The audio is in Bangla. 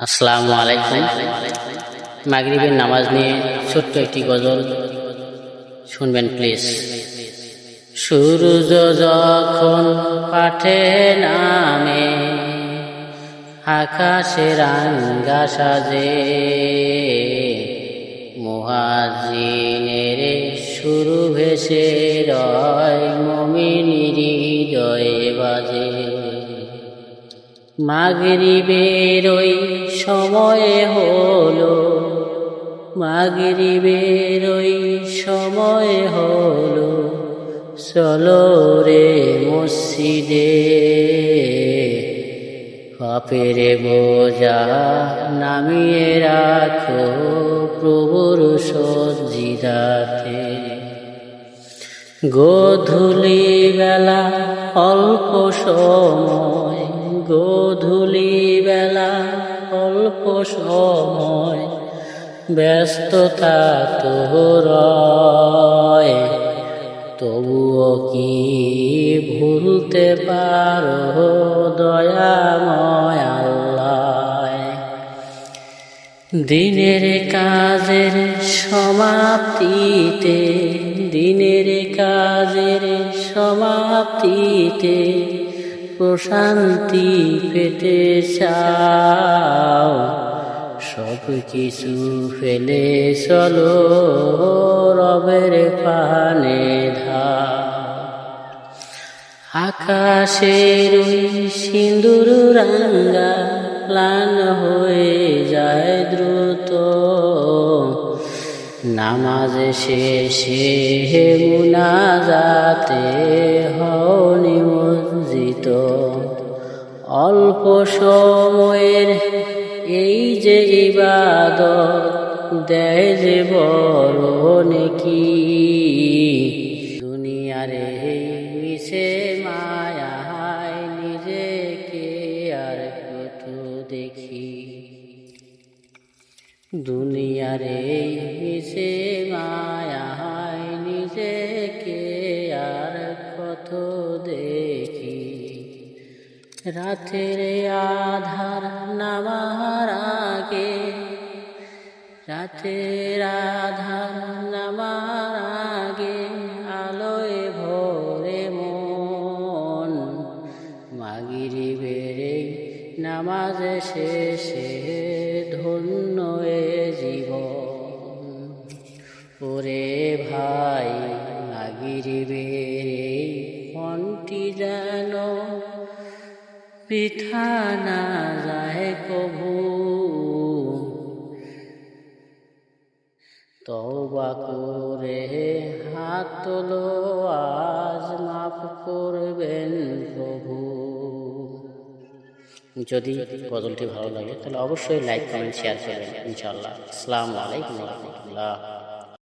আসসালামু আলাইকুম। মাগরিবের নামাজ নিয়ে ছোট্ট একটি গজল শুনবেন, প্লিজ। সূর্য যখন পাঠে নামে আকাশে রাঙ্গা সাজে, মুহাজিনের শুরু ভেসে রয়, মমিনীর হৃদয়ে বাজে। মাগরিবের ওই সময়ে হলো, মাগরিবের ওই সময়ে হলো চলো রে মসজিদে পাপের বোঝা নামিয়ে রাখো প্রভুর সজ্জিদাতে। গোধূলি বেলা অল্প সময় গোধূলি বেলা অল্প সময় ব্যস্ততা তো রয়। তবুও কি ভুলতে পারো দয়াময় আল্লাহ? দিনের কাজের সমাপ্তিতে, দিনের কাজের সমাপ্তিতে প্রশান্তি পেতে চাও সব কিছু ফেলে চলো রবের পানে ধা আকাশের সিঁদুর রাঙ্গা প্লান হয়ে যায় দ্রুত। নামাজ শেষে মুনাজাতে হও। অল্প সময়ের এই যে ইবাদত, দেয় যে বড় নেকি। দুনিয়ারে মিশে মায়ায় নিজেকে আর কত দেখি। দুনিয়ারে মিশে মায়ায় রাতের আধার নামার আগে। রাতের আধার নামার আগে আলোয় ভরে মন। মাগিরি বেড়ে নামাজ শেষে ধন্য এ জীবন। ওরে ভাই, মাগিরি বেড়ে মনটি যেন পিঠা না যায় কভু তওবা করে হাত তোলো, আজ মাফ করবেন প্রভু। যদি গজলটি ভালো লাগে, তাহলে অবশ্যই লাইক কমেন্ট শেয়ার করবেন, ইনশাআল্লাহ। আসসালামু আলাইকুম রহমতুল্লাহ।